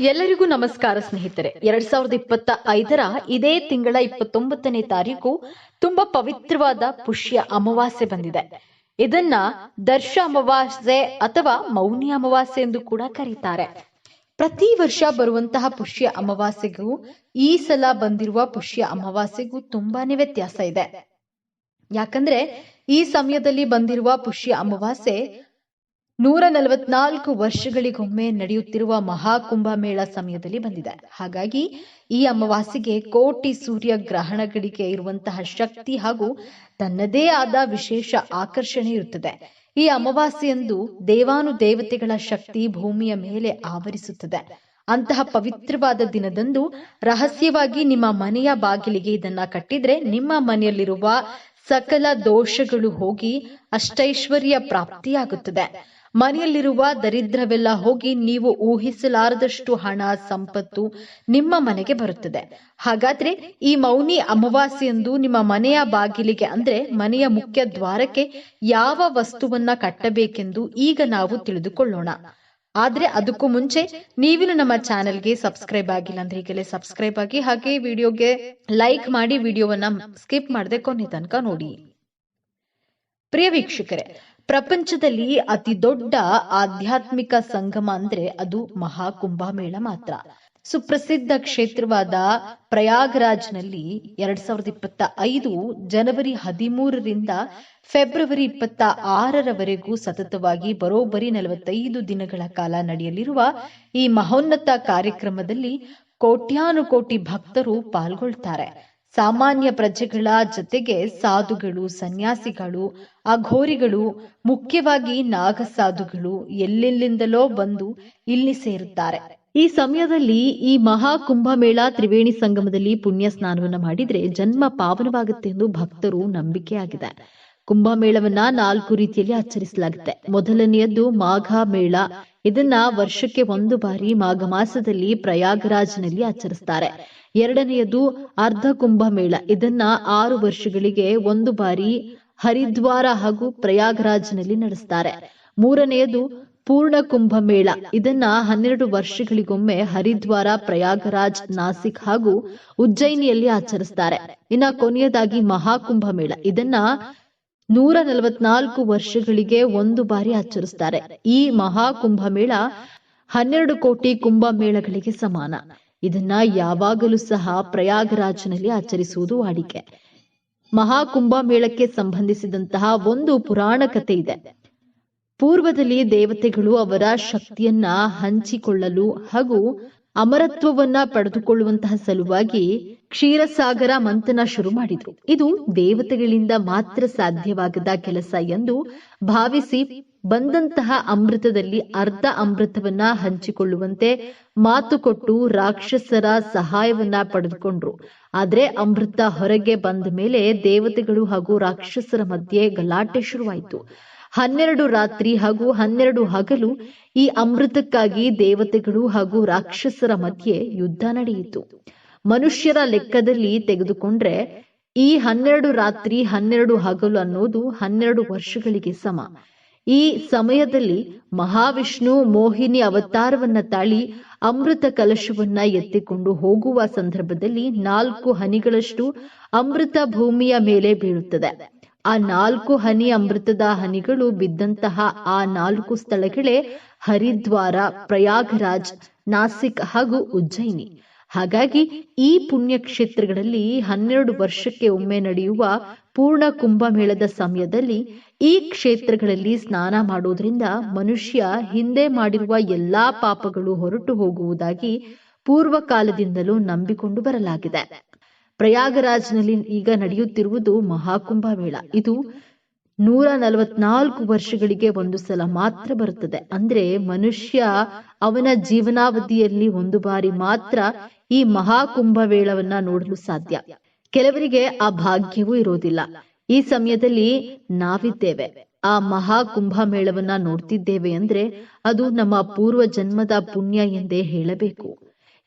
ಎಲ್ಲರಿಗೂ ನಮಸ್ಕಾರ ಸ್ನೇಹಿತರೆ. ಎರಡ್ ಸಾವಿರದ ಇಪ್ಪತ್ತ ಐದರ ಇದೇ ತಿಂಗಳ ಇಪ್ಪತ್ತೊಂಬತ್ತನೇ ತಾರೀಕು ತುಂಬಾ ಪವಿತ್ರವಾದ ಪುಷ್ಯ ಅಮಾವಾಸ್ಯೆ ಬಂದಿದೆ. ಇದನ್ನ ದರ್ಶ ಅಮಾವಾಸ್ಯೆ ಅಥವಾ ಮೌನಿ ಅಮಾವಾಸ್ಯೆ ಎಂದು ಕೂಡ ಕರೀತಾರೆ. ಪ್ರತಿ ವರ್ಷ ಬರುವಂತಹ ಪುಷ್ಯ ಅಮಾವಾಸ್ಯೆಗೂ ಈ ಸಲ ಬಂದಿರುವ ಪುಷ್ಯ ಅಮಾವಾಸ್ಯೆಗೂ ತುಂಬಾನೇ ವ್ಯತ್ಯಾಸ ಇದೆ. ಯಾಕಂದ್ರೆ ಈ ಸಮಯದಲ್ಲಿ ಬಂದಿರುವ ಪುಷ್ಯ ಅಮಾವಾಸ್ಯೆ ನೂರ ನಲವತ್ನಾಲ್ಕು ವರ್ಷಗಳಿಗೊಮ್ಮೆ ನಡೆಯುತ್ತಿರುವ ಮಹಾಕುಂಭ ಮೇಳ ಸಮಯದಲ್ಲಿ ಬಂದಿದೆ. ಹಾಗಾಗಿ ಈ ಅಮಾವಾಸ್ಯೆಗೆ ಕೋಟಿ ಸೂರ್ಯ ಗ್ರಹಣಗಳಿಗೆ ಇರುವಂತಹ ಶಕ್ತಿ ಹಾಗೂ ತನ್ನದೇ ಆದ ವಿಶೇಷ ಆಕರ್ಷಣೆ ಇರುತ್ತದೆ. ಈ ಅಮಾವಾಸ್ಯೆಯಂದು ದೇವಾನು ದೇವತೆಗಳ ಶಕ್ತಿ ಭೂಮಿಯ ಮೇಲೆ ಆವರಿಸುತ್ತದೆ. ಅಂತಹ ಪವಿತ್ರವಾದ ದಿನದಂದು ರಹಸ್ಯವಾಗಿ ನಿಮ್ಮ ಮನೆಯ ಬಾಗಿಲಿಗೆ ಇದನ್ನ ಕಟ್ಟಿದ್ರೆ ನಿಮ್ಮ ಮನೆಯಲ್ಲಿರುವ ಸಕಲ ದೋಷಗಳು ಹೋಗಿ ಅಷ್ಟೈಶ್ವರ್ಯ ಪ್ರಾಪ್ತಿಯಾಗುತ್ತದೆ. ಮನೆಯಲ್ಲಿರುವ ದರಿದ್ರವೆಲ್ಲ ಹೋಗಿ ನೀವು ಊಹಿಸಲಾರದಷ್ಟು ಹಣ, ಸಂಪತ್ತು ನಿಮ್ಮ ಮನೆಗೆ ಬರುತ್ತದೆ. ಹಾಗಾದ್ರೆ ಈ ಮೌನಿ ಅಮಾವಾಸ್ಯೆಯಂದು ನಿಮ್ಮ ಮನೆಯ ಬಾಗಿಲಿಗೆ ಅಂದ್ರೆ ಮನೆಯ ಮುಖ್ಯ ದ್ವಾರಕ್ಕೆ ಯಾವ ವಸ್ತುವನ್ನ ಕಟ್ಟಬೇಕೆಂದು ಈಗ ನಾವು ತಿಳಿದುಕೊಳ್ಳೋಣ. ಆದ್ರೆ ಅದಕ್ಕೂ ಮುಂಚೆ ನೀವಿನ್ನು ನಮ್ಮ ಚಾನೆಲ್ಗೆ ಸಬ್ಸ್ಕ್ರೈಬ್ ಆಗಿಲ್ಲ ಅಂದ್ರೆ ಈಗಲೇ ಸಬ್ಸ್ಕ್ರೈಬ್ ಆಗಿ ಹಾಗೆ ವಿಡಿಯೋಗೆ ಲೈಕ್ ಮಾಡಿ ವಿಡಿಯೋವನ್ನ ಸ್ಕಿಪ್ ಮಾಡದೆ ಕೊನೆ ತನಕ ನೋಡಿ. ಪ್ರಿಯ ವೀಕ್ಷಕರೇ ಪ್ರಪಂಚದಲ್ಲಿ ಅತಿ ದೊಡ್ಡ ಆಧ್ಯಾತ್ಮಿಕ ಸಂಗಮ ಅಂದ್ರೆ ಅದು ಮಹಾಕುಂಭಮೇಳ ಮಾತ್ರ. ಸುಪ್ರಸಿದ್ಧ ಕ್ಷೇತ್ರವಾದ ಪ್ರಯಾಗ್ರಾಜ್ನಲ್ಲಿ ಎರಡ್ ಸಾವಿರದ ಇಪ್ಪತ್ತ ಐದು ಜನವರಿ ಹದಿಮೂರರಿಂದ ಫೆಬ್ರವರಿ ಇಪ್ಪತ್ತ ಆರರವರೆಗೂ ಸತತವಾಗಿ ಬರೋಬ್ಬರಿ ನಲವತ್ತೈದು ದಿನಗಳ ಕಾಲ ನಡೆಯಲಿರುವ ಈ ಮಹೋನ್ನತ ಕಾರ್ಯಕ್ರಮದಲ್ಲಿ ಕೋಟ್ಯಾನುಕೋಟಿ ಭಕ್ತರು ಪಾಲ್ಗೊಳ್ತಾರೆ. ಸಾಮಾನ್ಯ ಪ್ರಜೆಗಳ ಜೊತೆಗೆ ಸಾಧುಗಳು, ಸನ್ಯಾಸಿಗಳು ಅಘೋರಿಗಳು ಮುಖ್ಯವಾಗಿ ನಾಗಸಾಧುಗಳು ಎಲ್ಲೆಲ್ಲಿಂದಲೋ ಬಂದು ಇಲ್ಲಿ ಸೇರುತ್ತಾರೆ. ಈ ಸಮಯದಲ್ಲಿ ಈ ಮಹಾ ಕುಂಭಮೇಳ ತ್ರಿವೇಣಿ ಸಂಗಮದಲ್ಲಿ ಪುಣ್ಯ ಸ್ನಾನವನ್ನ ಮಾಡಿದ್ರೆ ಜನ್ಮ ಪಾವನವಾಗುತ್ತೆ ಎಂದು ಭಕ್ತರು ನಂಬಿಕೆಯಾಗಿದೆ. ಕುಂಭಮೇಳವನ್ನ ನಾಲ್ಕು ರೀತಿಯಲ್ಲಿ ಆಚರಿಸಲಾಗುತ್ತೆ. ಮೊದಲನೆಯದ್ದು ಮಾಘ ಮೇಳ. ಇದನ್ನ ವರ್ಷಕ್ಕೆ ಒಂದು ಬಾರಿ ಮಾಘ ಮಾಸದಲ್ಲಿ ಪ್ರಯಾಗರಾಜ್ನಲ್ಲಿ ಆಚರಿಸ್ತಾರೆ. ಎರಡನೆಯದು ಅರ್ಧ ಕುಂಭಮೇಳ. ಇದನ್ನ ಆರು ವರ್ಷಗಳಿಗೆ ಒಂದು ಬಾರಿ ಹರಿದ್ವಾರ ಹಾಗೂ ಪ್ರಯಾಗ್ರಾಜ್ನಲ್ಲಿ ನಡೆಸ್ತಾರೆ. ಮೂರನೆಯದು ಪೂರ್ಣ ಕುಂಭಮೇಳ. ಇದನ್ನ ಹನ್ನೆರಡು ವರ್ಷಗಳಿಗೊಮ್ಮೆ ಹರಿದ್ವಾರ, ಪ್ರಯಾಗರಾಜ್, ನಾಸಿಕ್ ಹಾಗೂ ಉಜ್ಜಯಿನಿಯಲ್ಲಿ ಆಚರಿಸ್ತಾರೆ. ಇನ್ನ ಕೊನೆಯದಾಗಿ ಮಹಾಕುಂಭಮೇಳ. ಇದನ್ನ ನೂರ ನಲವತ್ನಾಲ್ಕು ವರ್ಷಗಳಿಗೆ ಒಂದು ಬಾರಿ ಆಚರಿಸ್ತಾರೆ. ಈ ಮಹಾಕುಂಭಮೇಳ ಹನ್ನೆರಡು ಕೋಟಿ ಕುಂಭಮೇಳಗಳಿಗೆ ಸಮಾನ. ಇದನ್ನ ಯಾವಾಗಲೂ ಸಹ ಪ್ರಯಾಗರಾಜ್ನಲ್ಲಿ ಆಚರಿಸುವುದು ವಾಡಿಕೆ. ಮಹಾಕುಂಭ ಮೇಳಕ್ಕೆ ಸಂಬಂಧಿಸಿದಂತಹ ಒಂದು ಪುರಾಣ ಕಥೆ ಇದೆ. ಪೂರ್ವದಲ್ಲಿ ದೇವತೆಗಳು ಅವರ ಶಕ್ತಿಯನ್ನ ಹಂಚಿಕೊಳ್ಳಲು ಹಾಗೂ ಅಮರತ್ವವನ್ನ ಪಡೆದುಕೊಳ್ಳುವಂತಹ ಸಲುವಾಗಿ ಕ್ಷೀರಸಾಗರ ಮಂಥನ ಶುರು ಮಾಡಿದ್ರು. ಇದು ದೇವತೆಗಳಿಂದ ಮಾತ್ರ ಸಾಧ್ಯವಾಗದ ಕೆಲಸ ಎಂದು ಭಾವಿಸಿ ಬಂದಂತಹ ಅಮೃತದಲ್ಲಿ ಅರ್ಧ ಅಮೃತವನ್ನ ಹಂಚಿಕೊಳ್ಳುವಂತೆ ಮಾತು ಕೊಟ್ಟು ರಾಕ್ಷಸರ ಸಹಾಯವನ್ನ ಪಡೆದುಕೊಂಡ್ರು. ಆದ್ರೆ ಅಮೃತ ಹೊರಗೆ ಬಂದ ಮೇಲೆ ದೇವತೆಗಳು ಹಾಗೂ ರಾಕ್ಷಸರ ಮಧ್ಯೆ ಗಲಾಟೆ ಶುರುವಾಯಿತು. ಹನ್ನೆರಡು ರಾತ್ರಿ ಹಾಗೂ ಹನ್ನೆರಡು ಹಗಲು ಈ ಅಮೃತಕ್ಕಾಗಿ ದೇವತೆಗಳು ಹಾಗೂ ರಾಕ್ಷಸರ ಮಧ್ಯೆ ಯುದ್ಧ ನಡೆಯಿತು. ಮನುಷ್ಯರ ಲೆಕ್ಕದಲ್ಲಿ ತೆಗೆದುಕೊಂಡ್ರೆ ಈ ಹನ್ನೆರಡು ರಾತ್ರಿ ಹನ್ನೆರಡು ಹಗಲು ಅನ್ನೋದು ಹನ್ನೆರಡು ವರ್ಷಗಳಿಗೆ ಸಮ. ಈ ಸಮಯದಲ್ಲಿ ಮಹಾವಿಷ್ಣು ಮೋಹಿನಿ ಅವತಾರವನ್ನ ತಾಳಿ ಅಮೃತ ಕಲಶವನ್ನ ಎತ್ತಿಕೊಂಡು ಹೋಗುವ ಸಂದರ್ಭದಲ್ಲಿ ನಾಲ್ಕು ಹನಿಗಳಷ್ಟು ಅಮೃತ ಭೂಮಿಯ ಮೇಲೆ ಬೀಳುತ್ತದೆ. ಆ ನಾಲ್ಕು ಹನಿ ಅಮೃತದ ಹನಿಗಳು ಬಿದ್ದಂತಹ ಆ ನಾಲ್ಕು ಸ್ಥಳಗಳೇ ಹರಿದ್ವಾರ, ಪ್ರಯಾಗರಾಜ್, ನಾಸಿಕ್ ಹಾಗೂ ಉಜ್ಜಯಿನಿ. ಹಾಗಾಗಿ ಈ ಪುಣ್ಯ ಕ್ಷೇತ್ರಗಳಲ್ಲಿ ಹನ್ನೆರಡು ವರ್ಷಕ್ಕೆ ಒಮ್ಮೆ ನಡೆಯುವ ಪೂರ್ಣ ಕುಂಭಮೇಳದ ಸಮಯದಲ್ಲಿ ಈ ಕ್ಷೇತ್ರಗಳಲ್ಲಿ ಸ್ನಾನ ಮಾಡುವುದರಿಂದ ಮನುಷ್ಯ ಹಿಂದೆ ಮಾಡಿರುವ ಎಲ್ಲಾ ಪಾಪಗಳು ಹೊರಟು ಹೋಗುವುದಾಗಿ ಪೂರ್ವ ಕಾಲದಿಂದಲೂ ನಂಬಿಕೊಂಡು ಬರಲಾಗಿದೆ. ಪ್ರಯಾಗರಾಜ್ನಲ್ಲಿ ಈಗ ನಡೆಯುತ್ತಿರುವುದು ಮಹಾಕುಂಭ ಮೇಳ ಇದು ನೂರ ನಲವತ್ನಾಲ್ಕು ವರ್ಷಗಳಿಗೆ ಒಂದು ಸಲ ಮಾತ್ರ ಬರುತ್ತದೆ. ಅಂದ್ರೆ ಮನುಷ್ಯ ಅವನ ಜೀವನಾವಧಿಯಲ್ಲಿ ಒಂದು ಬಾರಿ ಮಾತ್ರ ಈ ಮಹಾಕುಂಭ ವೇಳವನ್ನ ನೋಡಲು ಸಾಧ್ಯ. ಕೆಲವರಿಗೆ ಆ ಭಾಗ್ಯವೂ ಇರೋದಿಲ್ಲ. ಈ ಸಮಯದಲ್ಲಿ ನಾವಿದ್ದೇವೆ. ಆ ಮಹಾ ಕುಂಭ ಮೇಳವನ್ನ ನೋಡ್ತಿದ್ದೇವೆ ಅಂದ್ರೆ ಅದು ನಮ್ಮ ಪೂರ್ವ ಜನ್ಮದ ಪುಣ್ಯ ಎಂದೇ ಹೇಳಬೇಕು.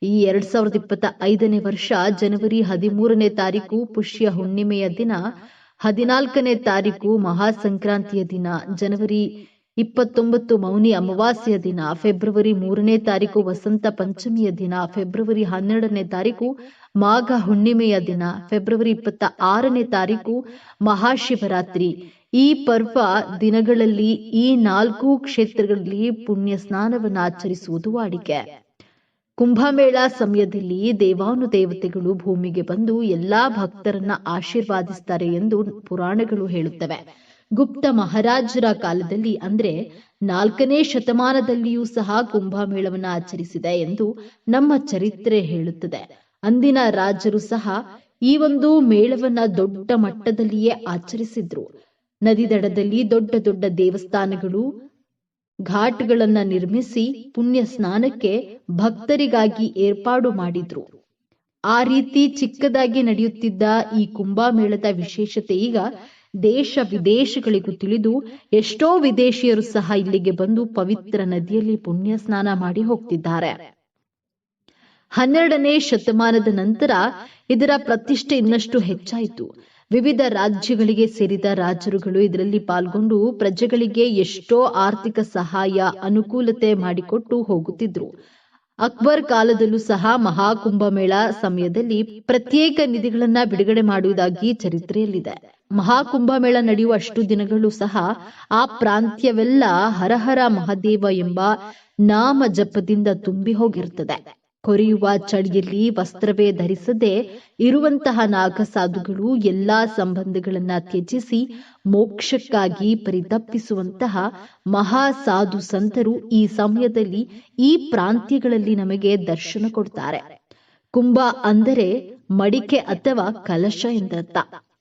ಈ ಎರಡ್ ಸಾವಿರದ ಇಪ್ಪತ್ತ ಐದನೇ ವರ್ಷ ಜನವರಿ ಹದಿಮೂರನೇ ತಾರೀಕು ಪುಷ್ಯ ಹುಣ್ಣಿಮೆಯ ದಿನ, ಹದಿನಾಲ್ಕನೇ ತಾರೀಕು ಮಹಾ ಸಂಕ್ರಾಂತಿಯ ದಿನ, ಜನವರಿ ಇಪ್ಪತ್ತೊಂಬತ್ತು ಮೌನಿ ಅಮಾವಾಸ್ಯೆಯ ದಿನ, ಫೆಬ್ರವರಿ ಮೂರನೇ ತಾರೀಕು ವಸಂತ ಪಂಚಮಿಯ ದಿನ, ಫೆಬ್ರವರಿ ಹನ್ನೆರಡನೇ ತಾರೀಕು ಮಾಘ ಹುಣ್ಣಿಮೆಯ ದಿನ, ಫೆಬ್ರವರಿ ಇಪ್ಪತ್ತ ಆರನೇ ತಾರೀಕು ಮಹಾಶಿವರಾತ್ರಿ. ಈ ಪರ್ವ ದಿನಗಳಲ್ಲಿ ಈ ನಾಲ್ಕು ಕ್ಷೇತ್ರಗಳಲ್ಲಿ ಪುಣ್ಯ ಸ್ನಾನವನ್ನು ಆಚರಿಸುವುದು ವಾಡಿಕೆ. ಕುಂಭಮೇಳ ಸಮಯದಲ್ಲಿ ದೇವಾನುದೇವತೆಗಳು ಭೂಮಿಗೆ ಬಂದು ಎಲ್ಲಾ ಭಕ್ತರನ್ನ ಆಶೀರ್ವಾದಿಸ್ತಾರೆ ಎಂದು ಪುರಾಣಗಳು ಹೇಳುತ್ತವೆ. ಗುಪ್ತ ಮಹಾರಾಜರ ಕಾಲದಲ್ಲಿ ಅಂದ್ರೆ ನಾಲ್ಕನೇ ಶತಮಾನದಲ್ಲಿಯೂ ಸಹ ಕುಂಭಮೇಳವನ್ನು ಆಚರಿಸಿದೆ ಎಂದು ನಮ್ಮ ಚರಿತ್ರೆ ಹೇಳುತ್ತದೆ. ಅಂದಿನ ರಾಜರು ಸಹ ಈ ಒಂದು ಮೇಳವನ್ನ ದೊಡ್ಡ ಮಟ್ಟದಲ್ಲಿಯೇ ಆಚರಿಸಿದ್ರು. ನದಿ ದಡದಲ್ಲಿ ದೊಡ್ಡ ದೊಡ್ಡ ದೇವಸ್ಥಾನಗಳು, ಘಾಟ್ಗಳನ್ನ ನಿರ್ಮಿಸಿ ಪುಣ್ಯ ಸ್ನಾನಕ್ಕೆ ಭಕ್ತರಿಗಾಗಿ ಏರ್ಪಾಡು ಮಾಡಿದ್ರು. ಆ ರೀತಿ ಚಿಕ್ಕದಾಗಿ ನಡೆಯುತ್ತಿದ್ದ ಈ ಕುಂಭಮೇಳದ ವಿಶೇಷತೆ ಈಗ ದೇಶ ವಿದೇಶಗಳಿಗೂ ತಿಳಿದು ಎಷ್ಟೋ ವಿದೇಶಿಯರು ಸಹ ಇಲ್ಲಿಗೆ ಬಂದು ಪವಿತ್ರ ನದಿಯಲ್ಲಿ ಪುಣ್ಯ ಸ್ನಾನ ಮಾಡಿ ಹೋಗ್ತಿದ್ದಾರೆ. ಹನ್ನೆರಡನೇ ಶತಮಾನದ ನಂತರ ಇದರ ಪ್ರತಿಷ್ಠೆ ಇನ್ನಷ್ಟು ಹೆಚ್ಚಾಯಿತು. ವಿವಿಧ ರಾಜ್ಯಗಳಿಗೆ ಸೇರಿದ ರಾಜರುಗಳು ಇದರಲ್ಲಿ ಪಾಲ್ಗೊಂಡು ಪ್ರಜೆಗಳಿಗೆ ಎಷ್ಟೋ ಆರ್ಥಿಕ ಸಹಾಯ, ಅನುಕೂಲತೆ ಮಾಡಿಕೊಟ್ಟು ಹೋಗುತ್ತಿದ್ರು. ಅಕ್ಬರ್ ಕಾಲದಲ್ಲೂ ಸಹ ಮಹಾಕುಂಭಮೇಳ ಸಮಯದಲ್ಲಿ ಪ್ರತ್ಯೇಕ ನಿಧಿಗಳನ್ನ ಬಿಡುಗಡೆ ಮಾಡುವುದಾಗಿ ಚರಿತ್ರೆಯಲ್ಲಿದೆ. ಮಹಾಕುಂಭಮೇಳ ನಡೆಯುವ ಅಷ್ಟು ದಿನಗಳು ಸಹ ಆ ಪ್ರಾಂತ್ಯವೆಲ್ಲ ಹರಹರ ಮಹಾದೇವ ಎಂಬ ನಾಮ ಜಪದಿಂದ ತುಂಬಿ ಹೋಗಿರುತ್ತದೆ ಕೊರೆಯುವ ಚಳಿಯಲ್ಲಿ ವಸ್ತ್ರವೇ ಧರಿಸದೆ ಇರುವಂತಹ ನಾಗಸಾಧುಗಳು ಎಲ್ಲಾ ಸಂಬಂಧಗಳನ್ನ ತ್ಯಜಿಸಿ ಮೋಕ್ಷಕ್ಕಾಗಿ ಪರಿತಪ್ಪಿಸುವಂತಹ ಮಹಾ ಸಾಧು ಸಂತರು ಈ ಸಮಯದಲ್ಲಿ ಈ ಪ್ರಾಂತ್ಯಗಳಲ್ಲಿ ನಮಗೆ ದರ್ಶನ ಕೊಡ್ತಾರೆ. ಕುಂಭ ಅಂದರೆ ಮಡಿಕೆ ಅಥವಾ ಕಲಶ ಎಂದರ್ಥ.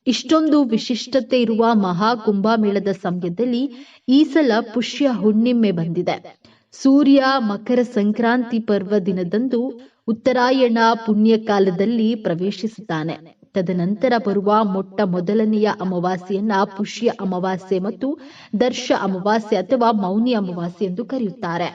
ಇಷ್ಟೊಂದು ವಿಶಿಷ್ಟತೆ ಇರುವ ಮಹಾ ಕುಂಭಮೇಳದ ಸಮಯದಲ್ಲಿ ಈ ಸಲ ಪುಷ್ಯ ಹುಣ್ಣಿಮೆ ಬಂದಿದೆ. ಸೂರ್ಯ ಮಕರ ಸಂಕ್ರಾಂತಿ ಪರ್ವ ದಿನದಂದು ಉತ್ತರಾಯಣ ಪುಣ್ಯ ಕಾಲದಲ್ಲಿ ಪ್ರವೇಶಿಸುತ್ತಾನೆ. ತದನಂತರ ಬರುವ ಮೊಟ್ಟ ಮೊದಲನೆಯ ಅಮಾವಾಸ್ಯೆಯನ್ನ ಪುಷ್ಯ ಅಮಾವಾಸ್ಯೆ ಮತ್ತು ದರ್ಶ ಅಮಾವಾಸ್ಯೆ ಅಥವಾ ಮೌನಿ ಅಮಾವಾಸ್ಯೆ ಎಂದು ಕರೆಯುತ್ತಾರೆ.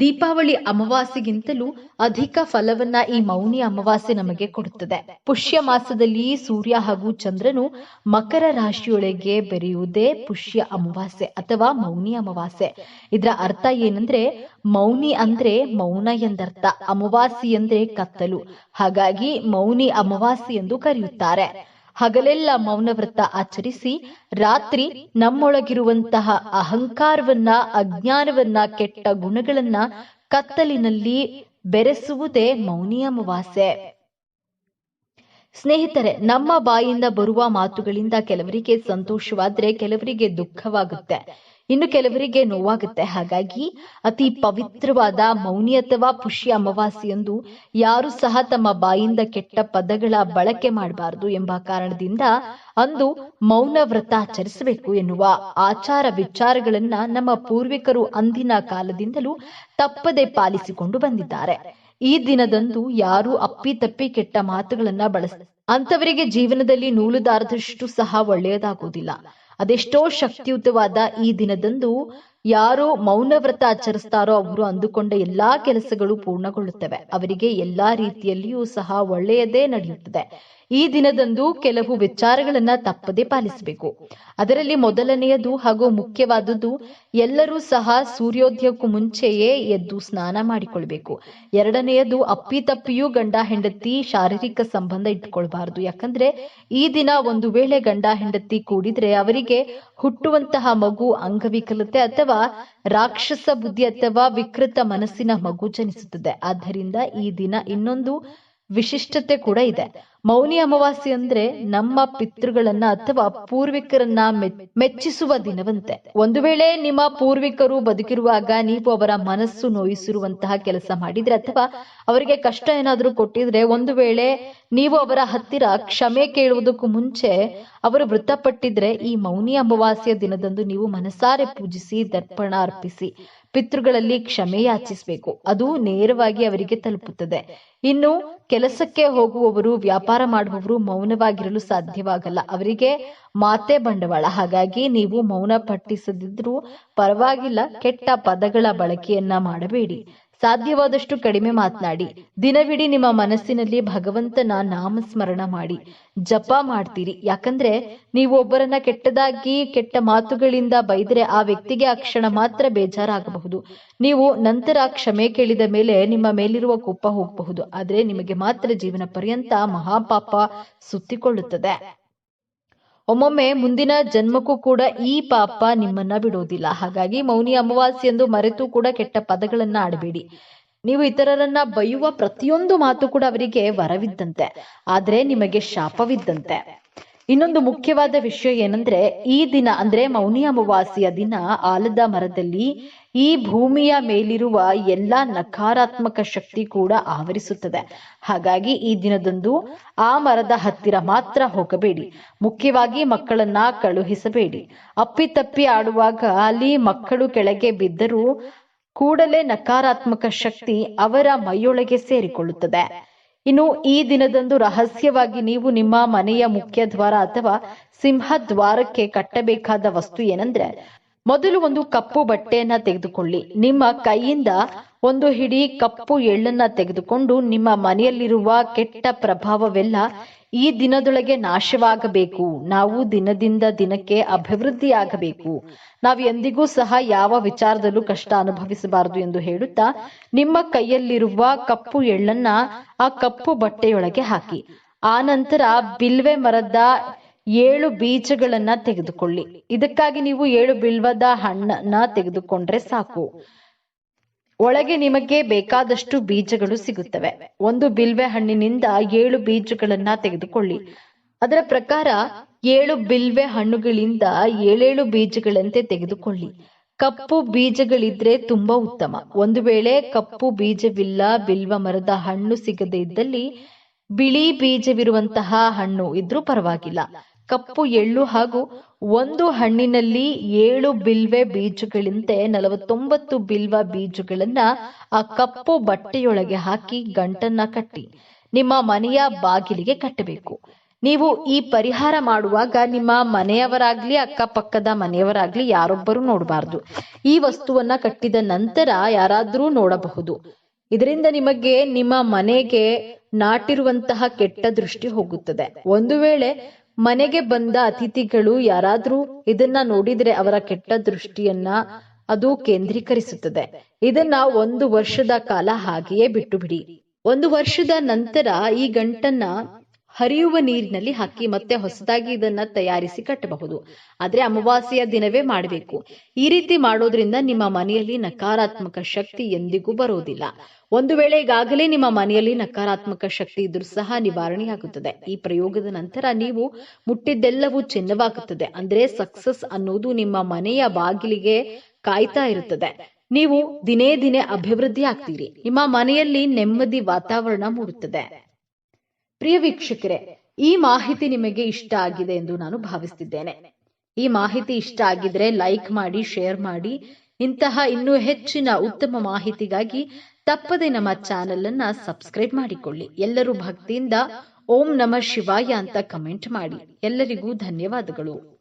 ದೀಪಾವಳಿ ಅಮಾವಾಸ್ಯೆಗಿಂತಲೂ ಅಧಿಕ ಫಲವನ್ನ ಈ ಮೌನಿ ಅಮಾವಾಸ್ಯೆ ನಮಗೆ ಕೊಡುತ್ತದೆ. ಪುಷ್ಯ ಮಾಸದಲ್ಲಿ ಸೂರ್ಯ ಹಾಗೂ ಚಂದ್ರನು ಮಕರ ರಾಶಿಯೊಳಗೆ ಬೆರೆಯುವುದೇ ಪುಷ್ಯ ಅಮಾವಾಸ್ಯೆ ಅಥವಾ ಮೌನಿ ಅಮಾವಾಸ್ಯೆ. ಇದರ ಅರ್ಥ ಏನಂದ್ರೆ, ಮೌನಿ ಅಂದ್ರೆ ಮೌನ ಎಂದರ್ಥ, ಅಮಾವಾಸ್ಯೆ ಅಂದ್ರೆ ಕತ್ತಲು. ಹಾಗಾಗಿ ಮೌನಿ ಅಮಾವಾಸ್ಯೆ ಎಂದು ಕರೆಯುತ್ತಾರೆ. ಹಗಲೆಲ್ಲ ಮೌನ ವ್ರತ ಆಚರಿಸಿ ರಾತ್ರಿ ನಮ್ಮೊಳಗಿರುವಂತಹ ಅಹಂಕಾರವನ್ನ, ಅಜ್ಞಾನವನ್ನ, ಕೆಟ್ಟ ಗುಣಗಳನ್ನ ಕತ್ತಲಿನಲ್ಲಿ ಬೆರೆಸುವುದೇ ಮೌನಿ ಅಮಾವಾಸ್ಯೆ ಸ್ನೇಹಿತರೆ, ನಮ್ಮ ಬಾಯಿಂದ ಬರುವ ಮಾತುಗಳಿಂದ ಕೆಲವರಿಗೆ ಸಂತೋಷವಾದ್ರೆ, ಕೆಲವರಿಗೆ ದುಃಖವಾಗುತ್ತೆ. ಇನ್ನು ಕೆಲವರಿಗೆ ನೋವಾಗುತ್ತೆ. ಹಾಗಾಗಿ ಅತಿ ಪವಿತ್ರವಾದ, ಮೌನಿ ಅಥವಾ ಪುಷ್ಯ ಅಮಾವಾಸ್ಯೆಯಂದು ಯಾರು ಸಹ ತಮ್ಮ ಬಾಯಿಂದ ಕೆಟ್ಟ ಪದಗಳ ಬಳಕೆ ಮಾಡಬಾರದು ಎಂಬ ಕಾರಣದಿಂದ ಅಂದು ಮೌನ ವ್ರತ ಆಚರಿಸಬೇಕು ಎನ್ನುವ ಆಚಾರ ವಿಚಾರಗಳನ್ನ ನಮ್ಮ ಪೂರ್ವಿಕರು ಅಂದಿನ ಕಾಲದಿಂದಲೂ ತಪ್ಪದೆ ಪಾಲಿಸಿಕೊಂಡು ಬಂದಿದ್ದಾರೆ. ಈ ದಿನದಂದು ಯಾರು ಅಪ್ಪಿತಪ್ಪಿ ಕೆಟ್ಟ ಮಾತುಗಳನ್ನ ಬಳಸ ಅಂತವರಿಗೆ ಜೀವನದಲ್ಲಿ ನೂಲುದಾರದಷ್ಟು ಸಹ ಒಳ್ಳೆಯದಾಗುವುದಿಲ್ಲ. ಅದೆಷ್ಟೋ ಶಕ್ತಿಯುತವಾದ ಈ ದಿನದಂದು ಯಾರು ಮೌನ ವ್ರತ ಆಚರಿಸ್ತಾರೋ ಅವರು ಅಂದುಕೊಂಡ ಎಲ್ಲಾ ಕೆಲಸಗಳು ಪೂರ್ಣಗೊಳ್ಳುತ್ತವೆ. ಅವರಿಗೆ ಎಲ್ಲಾ ರೀತಿಯಲ್ಲಿಯೂ ಸಹ ಒಳ್ಳೆಯದೇ ನಡೆಯುತ್ತದೆ. ಈ ದಿನದಂದು ಕೆಲವು ವಿಚಾರಗಳನ್ನ ತಪ್ಪದೆ ಪಾಲಿಸಬೇಕು. ಅದರಲ್ಲಿ ಮೊದಲನೆಯದು ಹಾಗೂ ಮುಖ್ಯವಾದದ್ದು ಎಲ್ಲರೂ ಸಹ ಸೂರ್ಯೋದಯಕ್ಕೂ ಮುಂಚೆಯೇ ಎದ್ದು ಸ್ನಾನ ಮಾಡಿಕೊಳ್ಬೇಕು. ಎರಡನೆಯದು ಅಪ್ಪಿತಪ್ಪಿಯೂ ಗಂಡ ಹೆಂಡತಿ ಶಾರೀರಿಕ ಸಂಬಂಧ ಇಟ್ಕೊಳ್ಬಾರದು ಯಾಕಂದ್ರೆ, ಈ ದಿನ ಒಂದು ವೇಳೆ ಗಂಡ ಹೆಂಡತಿ ಕೂಡಿದ್ರೆ ಅವರಿಗೆ ಹುಟ್ಟುವಂತಹ ಮಗು ಅಂಗವಿಕಲತೆ ಅಥವಾ ರಾಕ್ಷಸ ಬುದ್ಧಿ ಅಥವಾ ವಿಕೃತ ಮನಸ್ಸಿನ ಮಗು ಜನಿಸುತ್ತದೆ. ಆದ್ದರಿಂದ ಈ ದಿನ ಇನ್ನೊಂದು ವಿಶಿಷ್ಟತೆ ಕೂಡ ಇದೆ. ಮೌನಿ ಅಮಾವಾಸ್ಯೆ ಅಂದ್ರೆ ನಮ್ಮ ಪಿತೃಗಳನ್ನ ಅಥವಾ ಪೂರ್ವಿಕರನ್ನ ಮೆಚ್ಚಿಸುವ ದಿನವಂತೆ. ಒಂದು ವೇಳೆ ನಿಮ್ಮ ಪೂರ್ವಿಕರು ಬದುಕಿರುವಾಗ ನೀವು ಅವರ ಮನಸ್ಸು ನೋಯಿಸಿರುವಂತಹ ಕೆಲಸ ಮಾಡಿದ್ರೆ ಅಥವಾ ಅವರಿಗೆ ಕಷ್ಟ ಏನಾದ್ರೂ ಕೊಟ್ಟಿದ್ರೆ ಒಂದು ವೇಳೆ ನೀವು ಅವರ ಹತ್ತಿರ ಕ್ಷಮೆ ಕೇಳುವುದಕ್ಕೂ ಮುಂಚೆ ಅವರು ಮೃತಪಟ್ಟಿದ್ರೆ ಈ ಮೌನಿ ಅಮಾವಾಸ್ಯ ದಿನದಂದು ನೀವು ಮನಸಾರೆ ಪೂಜಿಸಿ, ದರ್ಪಣ ಅರ್ಪಿಸಿ, ಪಿತೃಗಳಲ್ಲಿ ಕ್ಷಮೆ ಯಾಚಿಸಬೇಕು. ಅದು ನೇರವಾಗಿ ಅವರಿಗೆ ತಲುಪುತ್ತದೆ. ಇನ್ನು ಕೆಲಸಕ್ಕೆ ಹೋಗುವವರು, ವ್ಯಾಪಾರ ಮಾಡುವವರು ಮೌನವಾಗಿರಲು ಸಾಧ್ಯವಾಗಲ್ಲ. ಅವರಿಗೆ ಮಾತೆ ಬಂಡವಾಳ. ಹಾಗಾಗಿ ನೀವು ಮೌನ ಪಟ್ಟಿಸದಿದ್ರೂ ಪರವಾಗಿಲ್ಲ, ಕೆಟ್ಟ ಪದಗಳ ಬಳಕೆಯನ್ನ ಮಾಡಬೇಡಿ. ಸಾಧ್ಯವಾದಷ್ಟು ಕಡಿಮೆ ಮಾತನಾಡಿ. ದಿನವಿಡೀ ನಿಮ್ಮ ಮನಸ್ಸಿನಲ್ಲಿ ಭಗವಂತನ ನಾಮಸ್ಮರಣ ಮಾಡಿ. ಜಪ ಮಾಡ್ತೀರಿ. ಯಾಕಂದ್ರೆ ನೀವು ಒಬ್ಬರನ್ನ ಕೆಟ್ಟದಾಗಿ, ಕೆಟ್ಟ ಮಾತುಗಳಿಂದ ಬೈದ್ರೆ ಆ ವ್ಯಕ್ತಿಗೆ ಆ ಕ್ಷಣ ಮಾತ್ರ ಬೇಜಾರಾಗಬಹುದು. ನೀವು ನಂತರ ಕ್ಷಮೆ ಕೇಳಿದ ಮೇಲೆ ನಿಮ್ಮ ಮೇಲಿರುವ ಕೋಪ ಹೋಗಬಹುದು. ಆದ್ರೆ ನಿಮಗೆ ಮಾತ್ರ ಜೀವನ ಪರ್ಯಂತ ಮಹಾಪಾಪ ಸುತ್ತಿಕೊಳ್ಳುತ್ತದೆ. ಒಮ್ಮೊಮ್ಮೆ ಮುಂದಿನ ಜನ್ಮಕ್ಕೂ ಕೂಡ ಈ ಪಾಪ ನಿಮ್ಮನ್ನ ಬಿಡೋದಿಲ್ಲ ಹಾಗಾಗಿ ಮೌನಿ ಅಮಾವಾಸ್ಯೆ ಎಂದು ಮರೆತು ಕೂಡ ಕೆಟ್ಟ ಪದಗಳನ್ನ ಆಡಬೇಡಿ. ನೀವು ಇತರರನ್ನ ಬೈಯುವ ಪ್ರತಿಯೊಂದು ಮಾತು ಕೂಡ ಅವರಿಗೆ ವರವಿದ್ದಂತೆ. ಆದ್ರೆ ನಿಮಗೆ ಶಾಪವಿದ್ದಂತೆ. ಇನ್ನೊಂದು ಮುಖ್ಯವಾದ ವಿಷಯ ಏನಂದ್ರೆ, ಈ ದಿನ ಅಂದ್ರೆ ಮೌನಿ ಅಮಾವಾಸ್ಯೆಯ ದಿನ ಆಲದ ಮರದಲ್ಲಿ ಈ ಭೂಮಿಯ ಮೇಲಿರುವ ಎಲ್ಲಾ ನಕಾರಾತ್ಮಕ ಶಕ್ತಿ ಕೂಡ ಆವರಿಸುತ್ತದೆ. ಹಾಗಾಗಿ ಈ ದಿನದಂದು ಆ ಮರದ ಹತ್ತಿರ ಮಾತ್ರ ಹೋಗಬೇಡಿ. ಮುಖ್ಯವಾಗಿ ಮಕ್ಕಳನ್ನ ಕಳುಹಿಸಬೇಡಿ. ಅಪ್ಪಿತಪ್ಪಿ ಆಡುವಾಗ ಅಲ್ಲಿ ಮಕ್ಕಳು ಕೆಳಗೆ ಬಿದ್ದರೂ ಕೂಡಲೇ ನಕಾರಾತ್ಮಕ ಶಕ್ತಿ ಅವರ ಮೈಯೊಳಗೆ ಸೇರಿಕೊಳ್ಳುತ್ತದೆ. ಇನ್ನು ಈ ದಿನದಂದು ರಹಸ್ಯವಾಗಿ ನೀವು ನಿಮ್ಮ ಮನೆಯ ಮುಖ್ಯ ದ್ವಾರ ಅಥವಾ ಸಿಂಹ ದ್ವಾರಕ್ಕೆ ಕಟ್ಟಬೇಕಾದ ವಸ್ತು ಏನಂದ್ರೆ ಮೊದಲು ಒಂದು ಕಪ್ಪು ಬಟ್ಟೆಯನ್ನ ತೆಗೆದುಕೊಳ್ಳಿ. ನಿಮ್ಮ ಕೈಯಿಂದ ಒಂದು ಹಿಡಿ ಕಪ್ಪು ಎಳ್ಳನ್ನ ತೆಗೆದುಕೊಂಡು ನಿಮ್ಮ ಮನೆಯಲ್ಲಿರುವ ಕೆಟ್ಟ ಪ್ರಭಾವವೆಲ್ಲ ಈ ದಿನದೊಳಗೆ ನಾಶವಾಗಬೇಕು. ನಾವು ದಿನದಿಂದ ದಿನಕ್ಕೆ ಅಭಿವೃದ್ಧಿಯಾಗಬೇಕು. ನಾವು ಎಂದಿಗೂ ಸಹ ಯಾವ ವಿಚಾರದಲ್ಲೂ ಕಷ್ಟ ಅನುಭವಿಸಬಾರದು ಎಂದು ಹೇಳುತ್ತಾ, ನಿಮ್ಮ ಕೈಯಲ್ಲಿರುವ ಕಪ್ಪು ಎಳ್ಳನ್ನ ಆ ಕಪ್ಪು ಬಟ್ಟೆಯೊಳಗೆ ಹಾಕಿ. ಆ ನಂತರ ಬಿಲ್ವೆ ಮರದ ಏಳು ಬೀಜಗಳನ್ನ ತೆಗೆದುಕೊಳ್ಳಿ. ಇದಕ್ಕಾಗಿ ನೀವು ಏಳು ಬಿಲ್ವದ ಹಣ್ಣನ್ನ ತೆಗೆದುಕೊಂಡ್ರೆ ಸಾಕು. ಒಳಗೆ ನಿಮಗೆ ಬೇಕಾದಷ್ಟು ಬೀಜಗಳು ಸಿಗುತ್ತವೆ. ಒಂದು ಬಿಲ್ವೆ ಹಣ್ಣಿನಿಂದ ಏಳು ಬೀಜಗಳನ್ನ ತೆಗೆದುಕೊಳ್ಳಿ. ಅದರ ಪ್ರಕಾರ ಏಳು ಬಿಲ್ವೆ ಹಣ್ಣುಗಳಿಂದ ಏಳೇಳು ಬೀಜಗಳಂತೆ ತೆಗೆದುಕೊಳ್ಳಿ. ಕಪ್ಪು ಬೀಜಗಳಿದ್ರೆ ತುಂಬಾ ಉತ್ತಮ. ಒಂದು ವೇಳೆ ಕಪ್ಪು ಬೀಜವಿಲ್ಲ, ಬಿಲ್ವ ಮರದ ಹಣ್ಣು ಸಿಗದೇ ಇದ್ದಲ್ಲಿ ಬಿಳಿ ಬೀಜವಿರುವಂತಹ ಹಣ್ಣು ಇದ್ರೂ ಪರವಾಗಿಲ್ಲ. ಕಪ್ಪು ಎಳ್ಳು ಹಾಗೂ ಒಂದು ಹಣ್ಣಿನಲ್ಲಿ ಏಳು ಬಿಲ್ವೆ ಬೀಜಗಳಂತೆ ನಲವತ್ತೊಂಬತ್ತು ಬಿಲ್ವ ಬೀಜಗಳನ್ನ ಆ ಕಪ್ಪು ಬಟ್ಟೆಯೊಳಗೆ ಹಾಕಿ ಗಂಟನ್ನ ಕಟ್ಟಿ, ನಿಮ್ಮ ಮನೆಯ ಬಾಗಿಲಿಗೆ ಕಟ್ಟಬೇಕು. ನೀವು ಈ ಪರಿಹಾರ ಮಾಡುವಾಗ ನಿಮ್ಮ ಮನೆಯವರಾಗ್ಲಿ, ಅಕ್ಕಪಕ್ಕದ ಮನೆಯವರಾಗ್ಲಿ ಯಾರೊಬ್ಬರು ನೋಡಬಾರ್ದು. ಈ ವಸ್ತುವನ್ನ ಕಟ್ಟಿದ ನಂತರ ಯಾರಾದ್ರೂ ನೋಡಬಹುದು. ಇದರಿಂದ ನಿಮಗೆ ನಿಮ್ಮ ಮನೆಗೆ ನಾಟಿರುವಂತಹ ಕೆಟ್ಟ ದೃಷ್ಟಿ ಹೋಗುತ್ತದೆ. ಒಂದು ವೇಳೆ ಮನೆಗೆ ಬಂದ ಅತಿಥಿಗಳು ಯಾರಾದ್ರೂ ಇದನ್ನ ನೋಡಿದ್ರೆ ಅವರ ಕೆಟ್ಟ ದೃಷ್ಟಿಯನ್ನ ಅದು ಕೇಂದ್ರೀಕರಿಸುತ್ತದೆ. ಇದನ್ನ ಒಂದು ವರ್ಷದ ಕಾಲ ಹಾಗೆಯೇ ಬಿಟ್ಟು ಬಿಡಿ. ಒಂದು ವರ್ಷದ ನಂತರ ಈ ಗಂಟನ್ನ ಹರಿಯುವ ನೀರಿನಲ್ಲಿ ಹಾಕಿ ಮತ್ತೆ ಹೊಸದಾಗಿ ಇದನ್ನ ತಯಾರಿಸಿ ಕಟ್ಟಬಹುದು. ಆದ್ರೆ ಅಮಾವಾಸ್ಯೆಯ ದಿನವೇ ಮಾಡಬೇಕು. ಈ ರೀತಿ ಮಾಡೋದ್ರಿಂದ ನಿಮ್ಮ ಮನೆಯಲ್ಲಿ ನಕಾರಾತ್ಮಕ ಶಕ್ತಿ ಎಂದಿಗೂ ಬರೋದಿಲ್ಲ. ಒಂದು ವೇಳೆ ಈಗಾಗಲೇ ನಿಮ್ಮ ಮನೆಯಲ್ಲಿ ನಕಾರಾತ್ಮಕ ಶಕ್ತಿ ಇದ್ರೂ ಸಹ ನಿವಾರಣೆಯಾಗುತ್ತದೆ. ಈ ಪ್ರಯೋಗದ ನಂತರ ನೀವು ಮುಟ್ಟಿದ್ದೆಲ್ಲವೂ ಚಿನ್ನವಾಗುತ್ತದೆ. ಅಂದ್ರೆ ಸಕ್ಸಸ್ ಅನ್ನೋದು ನಿಮ್ಮ ಮನೆಯ ಬಾಗಿಲಿಗೆ ಕಾಯ್ತಾ ಇರುತ್ತದೆ. ನೀವು ದಿನೇ ದಿನೇ ಅಭಿವೃದ್ಧಿ ಆಗ್ತೀರಿ. ನಿಮ್ಮ ಮನೆಯಲ್ಲಿ ನೆಮ್ಮದಿ ವಾತಾವರಣ ಮೂಡುತ್ತದೆ. ಪ್ರಿಯ ವೀಕ್ಷಕರೇ, ಈ ಮಾಹಿತಿ ನಿಮಗೆ ಇಷ್ಟ ಆಗಿದೆ ಎಂದು ನಾನು ಭಾವಿಸ್ತಿದ್ದೇನೆ. ಈ ಮಾಹಿತಿ ಇಷ್ಟ ಆಗಿದ್ರೆ ಲೈಕ್ ಮಾಡಿ, ಶೇರ್ ಮಾಡಿ. ಇಂತಹ ಇನ್ನೂ ಹೆಚ್ಚಿನ ಉತ್ತಮ ಮಾಹಿತಿಗಾಗಿ ತಪ್ಪದೆ ನಮ್ಮ ಚಾನೆಲ್ ಅನ್ನ ಸಬ್ಸ್ಕ್ರೈಬ್ ಮಾಡಿಕೊಳ್ಳಿ. ಎಲ್ಲರೂ ಭಕ್ತಿಯಿಂದ ಓಂ ನಮ ಶಿವಾಯ ಅಂತ ಕಮೆಂಟ್ ಮಾಡಿ. ಎಲ್ಲರಿಗೂ ಧನ್ಯವಾದಗಳು.